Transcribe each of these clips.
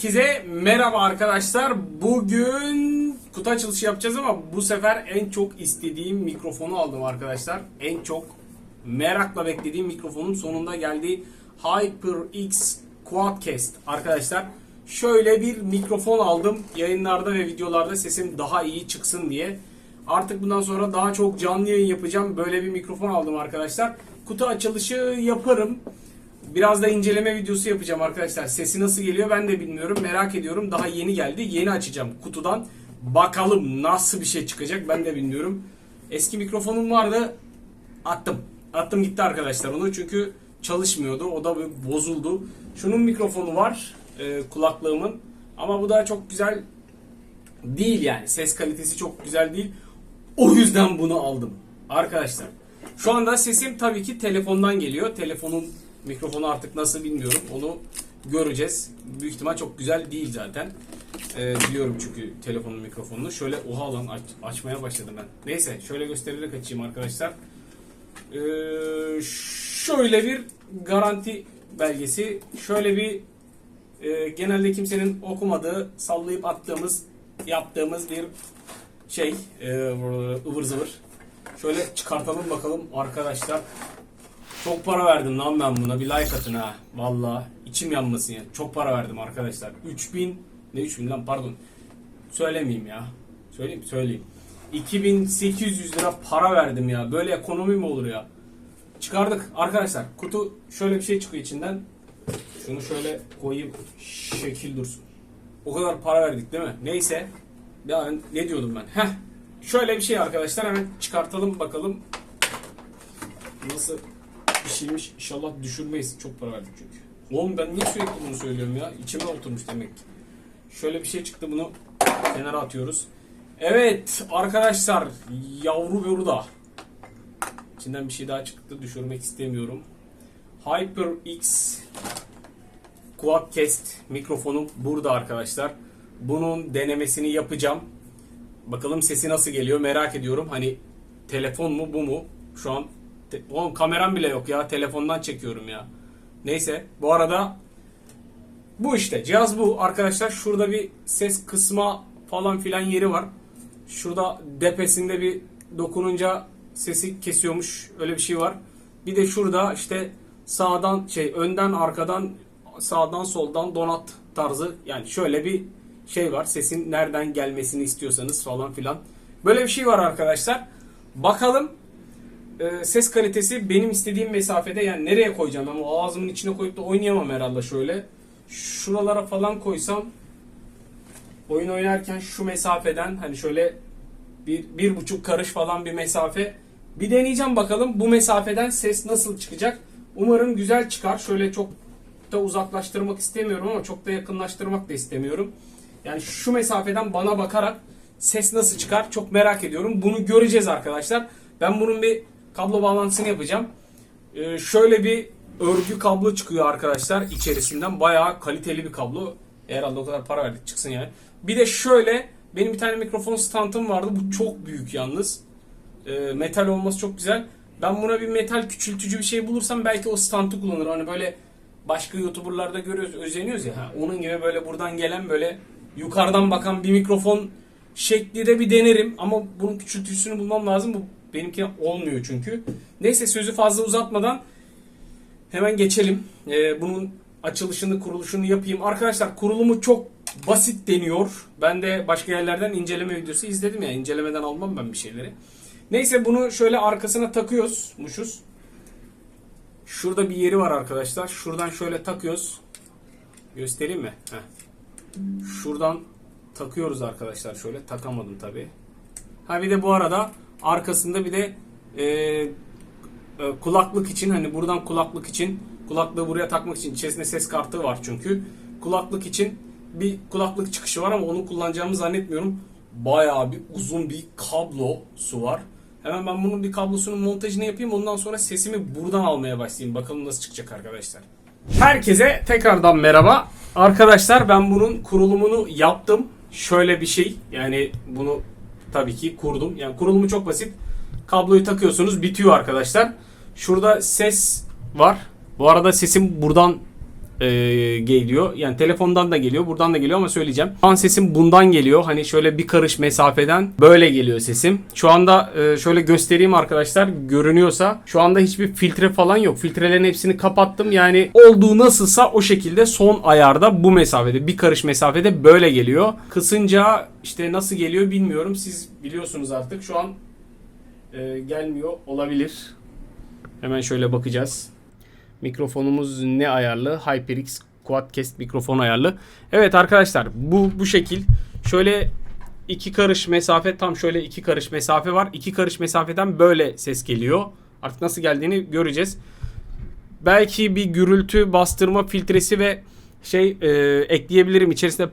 Herkese merhaba arkadaşlar. Bugün kutu açılışı yapacağız ama bu sefer en çok istediğim mikrofonu aldım arkadaşlar. En çok merakla beklediğim mikrofonun sonunda geldi. HyperX Quadcast arkadaşlar. Şöyle bir mikrofon aldım. Yayınlarda ve videolarda sesim daha iyi çıksın diye. Artık bundan sonra daha çok canlı yayın yapacağım. Böyle bir mikrofon aldım arkadaşlar. Kutu açılışı yaparım. Biraz da inceleme videosu yapacağım arkadaşlar. Sesi nasıl geliyor ben de bilmiyorum. Merak ediyorum. Daha yeni geldi. Yeni açacağım kutudan. Bakalım nasıl bir şey çıkacak ben de bilmiyorum. Eski mikrofonum vardı. Attım. Attım gitti arkadaşlar onu. Çünkü çalışmıyordu. O da bozuldu. Şunun mikrofonu var. e, kulaklığımın. Ama bu da çok güzel değil yani. Ses kalitesi çok güzel değil. O yüzden bunu aldım. Arkadaşlar. Şu anda sesim tabii ki telefondan geliyor. Telefonun mikrofonu artık nasıl bilmiyorum. Onu göreceğiz. Büyük ihtimal çok güzel değil zaten. Ee, biliyorum çünkü telefonun mikrofonunu. Şöyle oha lan aç- açmaya başladım ben. Neyse şöyle göstererek açayım arkadaşlar. Ee, şöyle bir garanti belgesi. Şöyle bir e, genelde kimsenin okumadığı, sallayıp attığımız, yaptığımız bir şey, e, ıvır zıvır. Şöyle çıkartalım bakalım arkadaşlar. Çok para verdim lan ben buna. Bir like atın ha. Valla içim yanmasın ya. Çok para verdim arkadaşlar. 3000 ne 3000 lan pardon. Söylemeyeyim ya. Söyleyeyim söyleyeyim. 2800 lira para verdim ya. Böyle ekonomi mi olur ya? Çıkardık arkadaşlar. Kutu şöyle bir şey çıkıyor içinden. Şunu şöyle koyayım. Şekil dursun. O kadar para verdik değil mi? Neyse. Ya ne diyordum ben? Heh. Şöyle bir şey arkadaşlar hemen çıkartalım bakalım. Nasıl pişirmiş inşallah düşürmeyiz. Çok para verdik çünkü. Oğlum ben niye sürekli bunu söylüyorum ya? İçime oturmuş demek ki. Şöyle bir şey çıktı bunu kenara atıyoruz. Evet arkadaşlar yavru burada. İçinden bir şey daha çıktı. Düşürmek istemiyorum. HyperX Quadcast mikrofonum burada arkadaşlar. Bunun denemesini yapacağım. Bakalım sesi nasıl geliyor merak ediyorum. Hani telefon mu bu mu? Şu an oğlum kameram bile yok ya. Telefondan çekiyorum ya. Neyse bu arada bu işte cihaz bu arkadaşlar. Şurada bir ses kısma falan filan yeri var. Şurada depesinde bir dokununca sesi kesiyormuş. Öyle bir şey var. Bir de şurada işte sağdan şey önden arkadan sağdan soldan donat tarzı yani şöyle bir şey var. Sesin nereden gelmesini istiyorsanız falan filan. Böyle bir şey var arkadaşlar. Bakalım e, ses kalitesi benim istediğim mesafede yani nereye koyacağım ama ağzımın içine koyup da oynayamam herhalde şöyle. Şuralara falan koysam oyun oynarken şu mesafeden hani şöyle bir, bir buçuk karış falan bir mesafe bir deneyeceğim bakalım bu mesafeden ses nasıl çıkacak. Umarım güzel çıkar. Şöyle çok da uzaklaştırmak istemiyorum ama çok da yakınlaştırmak da istemiyorum. Yani şu mesafeden bana bakarak ses nasıl çıkar çok merak ediyorum. Bunu göreceğiz arkadaşlar. Ben bunun bir kablo bağlantısını yapacağım. Ee, şöyle bir örgü kablo çıkıyor arkadaşlar içerisinden. Bayağı kaliteli bir kablo. Herhalde o kadar para verdik çıksın yani. Bir de şöyle benim bir tane mikrofon standım vardı. Bu çok büyük yalnız. Ee, metal olması çok güzel. Ben buna bir metal küçültücü bir şey bulursam belki o standı kullanırım. Hani böyle başka youtuberlarda görüyoruz, özeniyoruz ya. Ha, onun gibi böyle buradan gelen böyle yukarıdan bakan bir mikrofon şekli de bir denerim. Ama bunun küçültücüsünü bulmam lazım. Bu benimki olmuyor çünkü. Neyse sözü fazla uzatmadan hemen geçelim. Ee, bunun açılışını, kuruluşunu yapayım. Arkadaşlar kurulumu çok basit deniyor. Ben de başka yerlerden inceleme videosu izledim ya. İncelemeden almam ben bir şeyleri. Neyse bunu şöyle arkasına takıyoruz. Muşuz. Şurada bir yeri var arkadaşlar. Şuradan şöyle takıyoruz. Göstereyim mi? Heh. Şuradan takıyoruz arkadaşlar şöyle. Takamadım tabi. Ha bir de bu arada arkasında bir de e, e, kulaklık için hani buradan kulaklık için kulaklığı buraya takmak için içerisinde ses kartı var çünkü. Kulaklık için bir kulaklık çıkışı var ama onu kullanacağımı zannetmiyorum. Bayağı bir uzun bir kablosu var. Hemen ben bunun bir kablosunun montajını yapayım. Ondan sonra sesimi buradan almaya başlayayım. Bakalım nasıl çıkacak arkadaşlar. Herkese tekrardan merhaba. Arkadaşlar ben bunun kurulumunu yaptım. Şöyle bir şey. Yani bunu tabii ki kurdum. Yani kurulumu çok basit. Kabloyu takıyorsunuz bitiyor arkadaşlar. Şurada ses var. Bu arada sesim buradan e, geliyor. Yani telefondan da geliyor, buradan da geliyor ama söyleyeceğim. Şu an sesim bundan geliyor. Hani şöyle bir karış mesafeden böyle geliyor sesim. Şu anda e, şöyle göstereyim arkadaşlar. Görünüyorsa şu anda hiçbir filtre falan yok. Filtrelerin hepsini kapattım. Yani olduğu nasılsa o şekilde son ayarda bu mesafede bir karış mesafede böyle geliyor. Kısınca işte nasıl geliyor bilmiyorum. Siz biliyorsunuz artık. Şu an e, gelmiyor olabilir. Hemen şöyle bakacağız. Mikrofonumuz ne ayarlı? HyperX Quadcast mikrofon ayarlı. Evet arkadaşlar bu bu şekil. Şöyle iki karış mesafe tam şöyle iki karış mesafe var. İki karış mesafeden böyle ses geliyor. Artık nasıl geldiğini göreceğiz. Belki bir gürültü bastırma filtresi ve şey e, ekleyebilirim. İçerisinde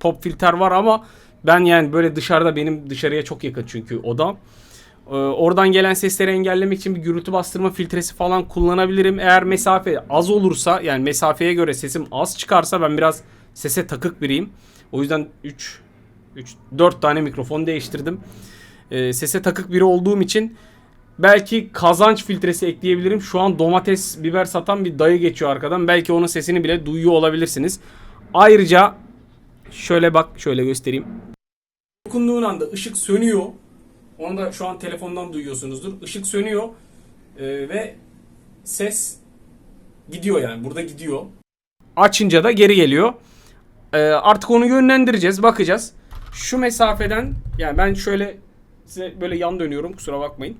pop filter var ama ben yani böyle dışarıda benim dışarıya çok yakın çünkü odam. Ee, Oradan gelen sesleri engellemek için bir gürültü bastırma filtresi falan kullanabilirim. Eğer mesafe az olursa yani mesafeye göre sesim az çıkarsa ben biraz sese takık biriyim. O yüzden 3 3 4 tane mikrofon değiştirdim. Ee, sese takık biri olduğum için belki kazanç filtresi ekleyebilirim. Şu an domates, biber satan bir dayı geçiyor arkadan. Belki onun sesini bile duyuyor olabilirsiniz. Ayrıca şöyle bak, şöyle göstereyim. Dokunduğun anda ışık sönüyor. Onu da şu an telefondan duyuyorsunuzdur. Işık sönüyor Ee, ve ses gidiyor yani. Burada gidiyor. Açınca da geri geliyor. Ee, artık onu yönlendireceğiz. Bakacağız. Şu mesafeden yani ben şöyle size böyle yan dönüyorum. Kusura bakmayın.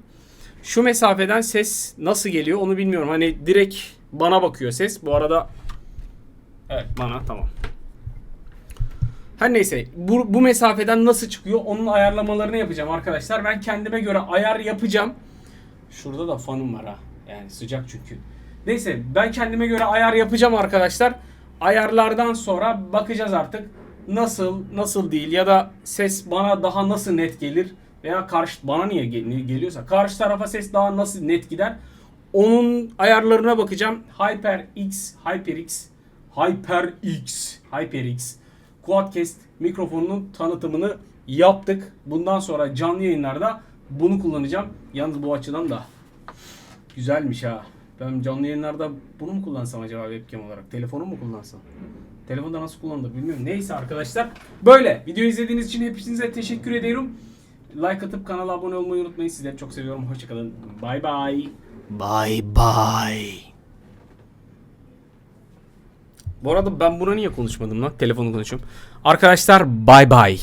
Şu mesafeden ses nasıl geliyor onu bilmiyorum. Hani direkt bana bakıyor ses. Bu arada evet bana tamam. Her neyse bu, bu mesafeden nasıl çıkıyor onun ayarlamalarını yapacağım arkadaşlar. Ben kendime göre ayar yapacağım. Şurada da fanım var ha. Yani sıcak çünkü. Neyse ben kendime göre ayar yapacağım arkadaşlar. Ayarlardan sonra bakacağız artık nasıl nasıl değil ya da ses bana daha nasıl net gelir veya karşı bana niye gel- geliyorsa karşı tarafa ses daha nasıl net gider. Onun ayarlarına bakacağım. HyperX, HyperX, HyperX, HyperX Quadcast mikrofonunun tanıtımını yaptık. Bundan sonra canlı yayınlarda bunu kullanacağım. Yalnız bu açıdan da güzelmiş ha. Ben canlı yayınlarda bunu mu kullansam acaba webcam olarak? Telefonu mu kullansam? Telefonda nasıl kullanılır bilmiyorum. Neyse arkadaşlar. Böyle. Video izlediğiniz için hepinize teşekkür ediyorum. Like atıp kanala abone olmayı unutmayın. Sizleri çok seviyorum. Hoşçakalın. Bay bay. Bye bye. Bu arada ben buna niye konuşmadım lan? Telefonu konuşuyorum. Arkadaşlar bay bay.